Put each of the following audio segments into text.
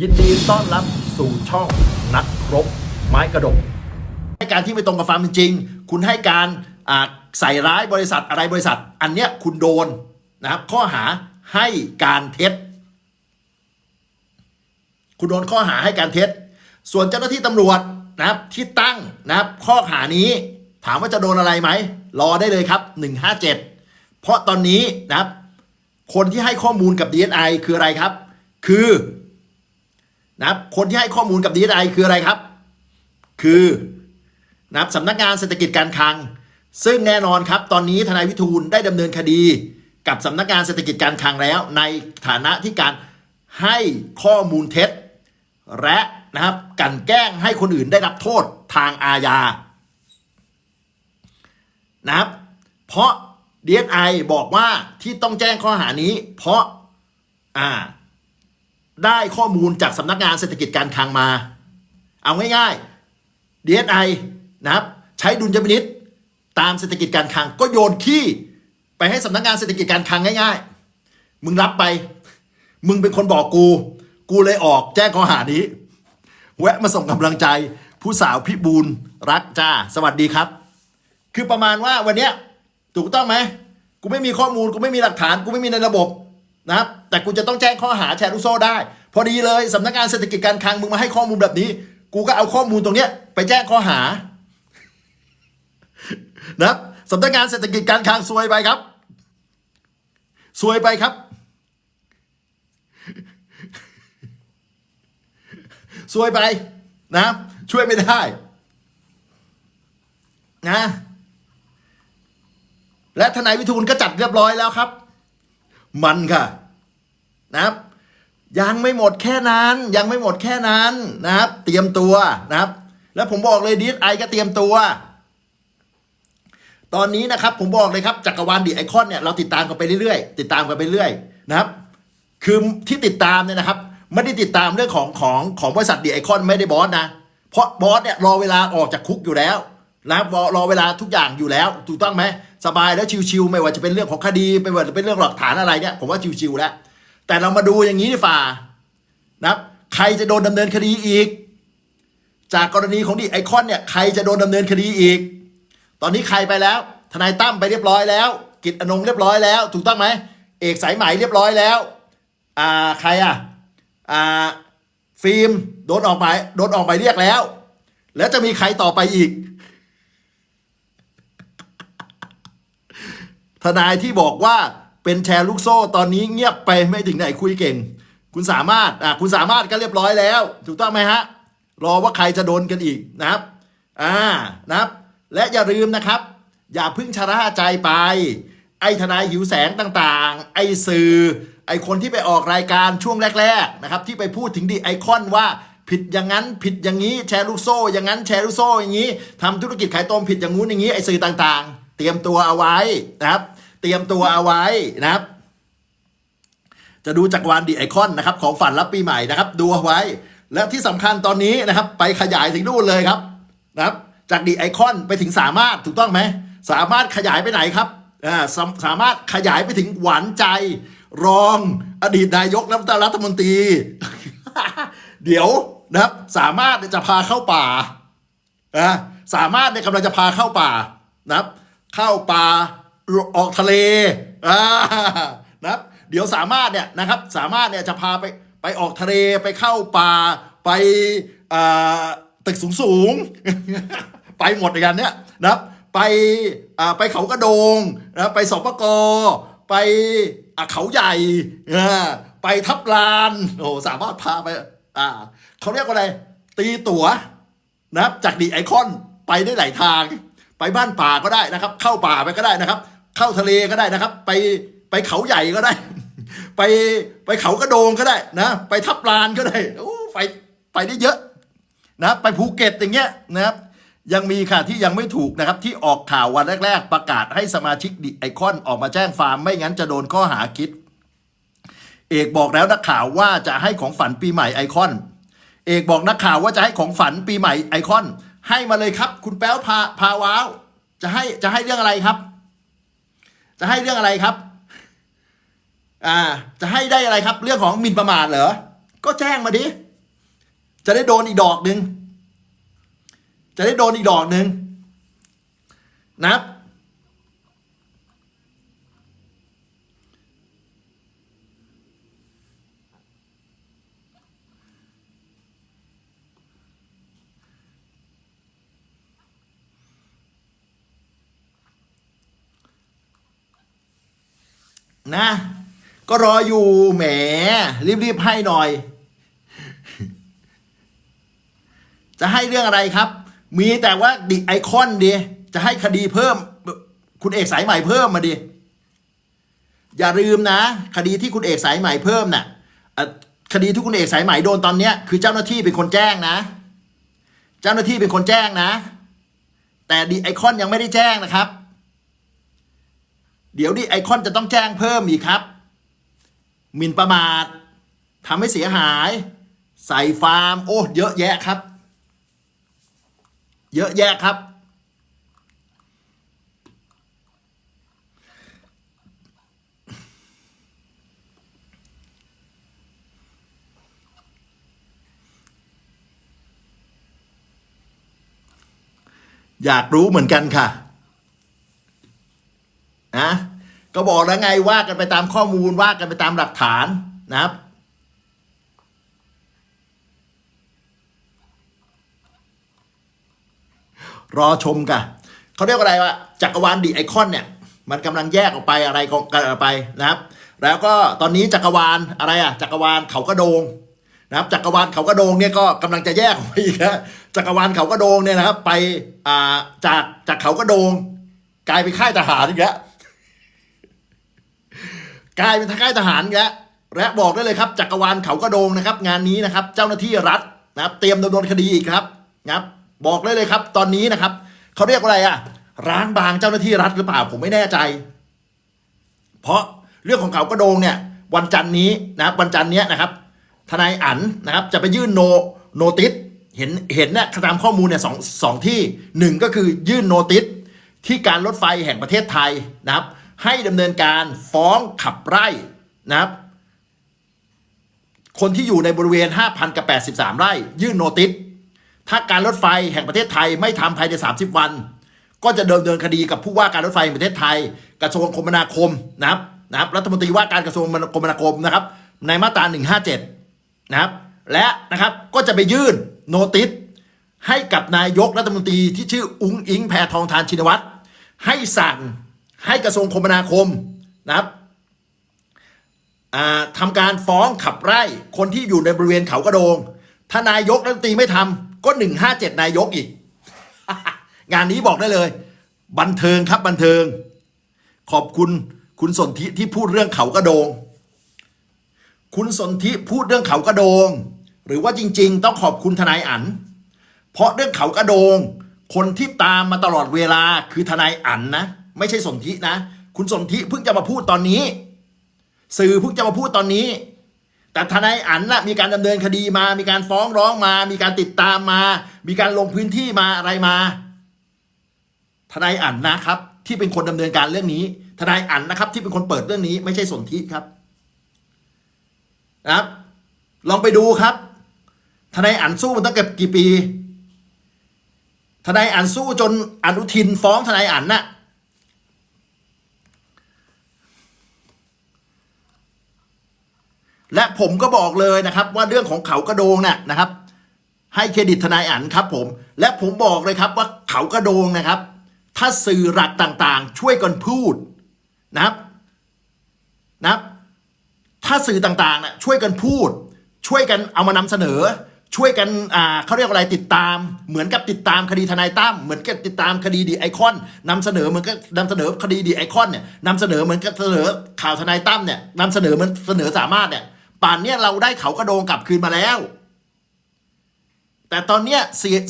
ยินดีต้อนรับสู่ช่องนักรบไม้กระดกให้การที่ไม่ตรงกับความเป็นจริง คุณให้การใส่ร้ายบริษัทอะไรบริษัท อันเนี้ยคุณโดนนะครับข้อหาให้การเท็จ คุณโดนข้อหาให้การเท็จ ส่วนเจ้าหน้าที่ตำรวจนะครับที่ตั้งนะครับข้อหานี้ถามว่าจะโดนอะไรไหมรอได้เลยครับ 157 เพราะตอนนี้นะครับคนที่ให้ข้อมูลกับ DSI คืออะไรครับ คือ นะครับคนที่ให้ข้อมูลกับ DSI คืออะไรครับ คือนะครับสำนักงานเศรษฐกิจการคลัง ซึ่งแน่นอนครับ ตอนนี้ทนายวิทูลได้ดำเนินคดีกับสำนักงานเศรษฐกิจการคลังแล้ว ในฐานะที่การให้ข้อมูลเท็จ และนะครับกันแกล้งให้คนอื่นได้รับโทษทางอาญานะครับ เพราะ DSI บอกว่าที่ต้องแจ้งข้อหานี้ เพราะอ่า ได้ข้อมูลจากสำนักงานเศรษฐกิจการคลังมา เอาง่ายๆ DSI นะครับ ใช้ดุลยพินิษตามเศรษฐกิจการคลังก็โยนขี้ไปให้สำนักงานเศรษฐกิจการคลังง่าย ๆ มึงรับไป มึงเป็นคนบอกกู กูเลยออกแจ้งข้อหานี้ แวะมาส่งกำลังใจ ผู้สาวพิบูลรักจ้าสวัสดีครับ คือประมาณว่าวันเนี้ยถูกต้องไหมกูไม่มีข้อมูลกูไม่มีหลักฐานกูไม่มีในระบบ นะครับแต่กูจะต้องแจ้งข้อหาแชร์ลูกโซ่ได้ พอดีเลยสำนักงานเศรษฐกิจการคลังมึงมาให้ข้อมูลแบบนี้ กูก็เอาข้อมูลตรงเนี้ยไปแจ้งข้อหานะครับสำนักงานเศรษฐกิจการคลังซวยไปครับซวยไปครับซวยไปนะ ช่วยไม่ได้นะ และทนายวิทูลก็จัดเรียบร้อยแล้วครับ มันค่ะนะครับ ยังไม่หมดแค่นั้น ยังไม่หมดแค่นั้นนะครับ เตรียมตัวนะครับ แล้วผมบอกเลยดีไอก็เตรียมตัว ตอนนี้นะครับผมบอกเลยครับจักรวาลดีไอคอนเนี่ยเราติดตามกันไปเรื่อยๆ ติดตามกันไปเรื่อยนะครับ คือที่ติดตามเนี่ยนะครับไม่ได้ติดตามเรื่องของของของบริษัทดีไอคอนไม่ได้บอสนะ เพราะบอสเนี่ยรอเวลาออกจากคุกอยู่แล้ว นะครับรอรอเวลาทุกอย่างอยู่แล้ว ถูกต้องไหมสบายแล้วชิวๆไม่ว่าจะเป็นเรื่องของคดีไม่ว่าจะเป็นเรื่องหลักฐานอะไรเนี่ยผมว่าชิวๆแล้ว แต่เรามาดูอย่างนี้ดีฝ่านะครับใครจะโดนดำเนินคดีอีก จากกรณีของดีไอคอนเนี่ยใครจะโดนดำเนินคดีอีก ตอนนี้ใครไปแล้ว ทนายตั้มไปเรียบร้อยแล้ว กิจอนงเรียบร้อยแล้ว ถูกต้องไหมเอกสายไหมเรียบร้อยแล้วอ่าใครอะอ่าฟิล์มโดนออกหมายโดนออกหมายเรียกแล้ว แล้วจะมีใครต่อไปอีก ทนายที่บอกว่าเป็นแชร์ลูกโซ่ตอนนี้เงียบไปไม่ถึงไหนคุยเก่ง คุณสามารถอะคุณสามารถก็เรียบร้อยแล้ว ถูกต้องไหมฮะ รอว่าใครจะโดนกันอีกนะครับอ่านะครับ และอย่าลืมนะครับ อย่าพึ่งชะล่าใจไป ไอ้ทนายหิวแสงต่างๆ ไอ้สื่อ ไอ้คนที่ไปออกรายการช่วงแรก ๆ นะครับ ที่ไปพูดถึงดีไอคอนว่าผิดอย่างนั้นผิดอย่างนี้แชร์ลูกโซ่ อย่างนั้นแชร์ลูกโซ่อย่างนี้ทำธุรกิจขายตรงผิดอย่างงู้นอย่างนี้ไอ้สื่อต่างๆ เตรียมตัวเอาไว้นะครับ เตรียมตัวเอาไว้นะครับ จะดูจากรวาลดีไอคอนนะครับ ของฝันรับปีใหม่นะครับ ดูเอาไว้ และที่สำคัญตอนนี้นะครับ ไปขยายถึงนู่นเลยครับนะครับ จากดีไอคอนไปถึงสามารถถูกต้องไหมสามารถขยายไปไหนครับอ่าสาสามารถขยายไปถึงหวานใจ รองอดีตนายกรัฐมนตรี เดี๋ยวนะครับสามารถจะพาเข้าป่านะสามารถเนี่ยกำลังจะพาเข้าป่านะครับ เข้าป่า ออกทะเลอ่านะครับเดี๋ยวสามารถเนี่ยนะครับสามารถเนี่ยจะพาไปไปออกทะเลไปเข้าป่าไปตึกสูงสูงไปหมดอย่างเนี้ยนะครับไปไปเขากระโดงนะไปสปกไปเขาใหญ่ไปทับลานโอ้สามารถพาไปอ่าเขาเรียกว่าอะไร ตีตั๋วนะครับจากดีไอคอนไปได้หลายทาง ไปบ้านป่าก็ได้นะครับ เข้าป่าไปก็ได้นะครับ เข้าทะเลก็ได้นะครับ ไปไปเขาใหญ่ก็ได้ ไปไปเขากระโดงก็ได้นะ ไปทับลานก็ได้โอ้ไปไปได้เยอะนะไปภูเก็ตอย่างเงี้ยนะครับ ยังมีค่ะที่ยังไม่ถูกนะครับ ที่ออกข่าววันแรก ๆ ประกาศให้สมาชิกดีไอคอนออกมาแจ้งฟาร์ม ไม่งั้นจะโดนข้อหาคิด เอกบอกแล้วนักข่าวว่าจะให้ของฝันปีใหม่ไอคอน เอกบอกนักข่าวว่าจะให้ของฝันปีใหม่ไอคอน ให้มาเลยครับ คุณแป๊วพาพาว้าวจะให้จะให้เรื่องอะไรครับ จะให้เรื่องอะไรครับ อ่า จะให้ได้อะไรครับ เรื่องของหมิ่นประมาทเหรอ ก็แจ้งมาดิ จะได้โดนอีกดอกหนึ่ง จะได้โดนอีกดอกหนึ่งนะครับ นะ ก็รออยู่แหม รีบๆให้หน่อย จะให้เรื่องอะไรครับ มีแต่ว่าดิไอคอนดีจะให้คดีเพิ่ม คุณเอกสายใหม่เพิ่มมาดิอย่าลืมนะ คดีที่คุณเอกสายใหม่เพิ่มน่ะเอ่อคดีที่คุณเอกสายใหม่โดนตอนเนี้ยคือเจ้าหน้าที่เป็นคนแจ้งนะ เจ้าหน้าที่เป็นคนแจ้งนะ แต่ดีไอคอนยังไม่ได้แจ้งนะครับ เดี๋ยวดิไอคอนจะต้องแจ้งเพิ่มอีกครับหมิ่นประมาททำให้เสียหาย ใส่ฟาร์ม โอ้เยอะแยะครับ เยอะแยะครับ อยากรู้เหมือนกันค่ะ นะก็บอกแล้วไงว่ากันไปตามข้อมูลว่ากันไปตามหลักฐานนะครับรอชมกันเขาเรียกว่าอะไรวะจักรวาลดีไอคอนเนี่ย มันกำลังแยกออกไปอะไรกันออกไปนะครับ แล้วก็ตอนนี้จักรวาลอะไรอะ จักรวาลเขากระโดงนะครับ จักรวาลเขากระโดงเนี่ยก็กำลังจะแยกออกไปอีกนะจักรวาลเขากระโดงเนี่ยนะครับ ไปอ่าจากจากเขากระโดง กลายเป็นค่ายทหารอีกแล้ว กลายเป็นค่ายทหารอีกแล้วและบอกได้เลยครับจักรวาลเขากระโดงนะครับ งานนี้นะครับ เจ้าหน้าที่รัฐนะครับเตรียมดำเนินคดีอีกครับนะครับบอกได้เลยครับ ตอนนี้นะครับเขาเรียกว่าอะไรอะร้างบางเจ้าหน้าที่รัฐหรือเปล่าผมไม่แน่ใจ เพราะเรื่องของเขากระโดงเนี่ย วันจันทร์นี้นะครับวันจันทร์เนี้ยนะครับ ทนายอั๋นนะครับ จะไปยื่นโนโนติสเห็นเห็นเนี่ยตามข้อมูลเนี่ยสองสองที่หนึ่งก็คือยื่นโนติสที่การรถไฟแห่งประเทศไทยนะครับ ให้ดำเนินการฟ้องขับไล่นะครับ คนที่อยู่ในบริเวณ 5,000 กับ 83 ไร่ ยื่นโนติสถ้าการรถไฟแห่งประเทศไทยไม่ทำภายใน 30 วัน ก็จะเดินเนินคดีกับผู้ว่าการรถไฟแห่งประเทศไทย กระทรวงคมนาคมนะครับนะครับรัฐมนตรีว่าการกระทรวงคมนาคมนะครับ ในมาตรา 157 นะครับ และนะครับก็จะไปยื่นโนติสให้กับนายกรัฐมนตรีที่ชื่ออุ้งอิงแพทองทานชินวัตรให้สั่ง ให้กระทรวงคมนาคมนะครับทำการฟ้องขับไล่คนที่อยู่ในบริเวณเขากระโดง ถ้านายกรัฐมนตรีไม่ทำก็หนึ่งห้าเจ็ดนายกอีก งานนี้บอกได้เลย บันเทิงครับบันเทิง ขอบคุณคุณสนธิที่พูดเรื่องเขากระโดง คุณสนธิพูดเรื่องเขากระโดง หรือว่าจริง ๆ ต้องขอบคุณทนายอั๋นเพราะเรื่องเขากระโดง คนที่ตามมาตลอดเวลาคือทนายอั๋นนะ ไม่ใช่สนธินะ คุณสนธิเพิ่งจะมาพูดตอนนี้ สื่อเพิ่งจะมาพูดตอนนี้ แต่ทนายอั๋นน่ะมีการดำเนินคดีมา มีการฟ้องร้องมา มีการติดตามมา มีการลงพื้นที่มาอะไรมา ทนายอั๋นนะครับ ที่เป็นคนดำเนินการเรื่องนี้ ทนายอั๋นนะครับ ที่เป็นคนเปิดเรื่องนี้ ไม่ใช่สนธิครับนะครับ ลองไปดูครับทนายอั๋นสู้มาตั้งแต่กี่ปี ทนายอั๋นสู้จนอนุทินฟ้องทนายอั๋นน่ะ และผมก็บอกเลยนะครับ ว่าเรื่องของเขากระโดงน่ะนะครับ ให้เครดิตทนายอั๋นครับผม และผมบอกเลยครับว่าเขากระโดงนะครับ ถ้าสื่อหลักต่างๆ ช่วยกันพูดนะครับนะครับถ้าสื่อต่างๆน่ะช่วยกันพูด ช่วยกันเอามานำเสนอ ช่วยกันอ่าเขาเรียกว่าอะไรติดตาม เหมือนกับติดตามคดีทนายตั้มเหมือนกับติดตามคดีดีไอคอนนำเสนอเหมือนกับนำเสนอคดีดีไอคอนเนี่ยนำเสนอเหมือนกับเสนอข่าวทนายตั้มเนี่ยนำเสนอเหมือนเสนอสามารถเนี่ย ป่านนี้เราได้เขากระโดงกลับคืนมาแล้ว แต่ตอนนี้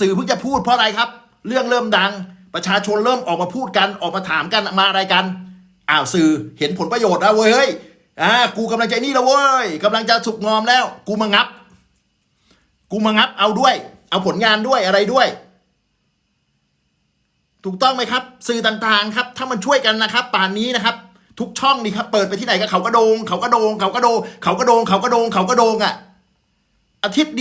สื่อเพิ่งจะพูดเพราะอะไรครับ เรื่องเริ่มดัง ประชาชนเริ่มออกมาพูดกันออกมาถามกันมาอะไรกันอ้าวสื่อเห็นผลประโยชน์แล้วเว้ยอ่ากูกำลังใจนี่แล้วเว้ยกำลังจะสุกงอมแล้ว กูมางับ กูมางับเอาด้วย เอาผลงานด้วยอะไรด้วย ถูกต้องไหมครับ สื่อต่างๆครับ ถ้ามันช่วยกันนะครับ ป่านนี้นะครับ ทุกช่องนี่ครับเปิดไปที่ไหนก็เขากระโดง เขากระโดง เขากระโดง เขากระโดง เขากระโดง เขากระโดงอะอาทิตย์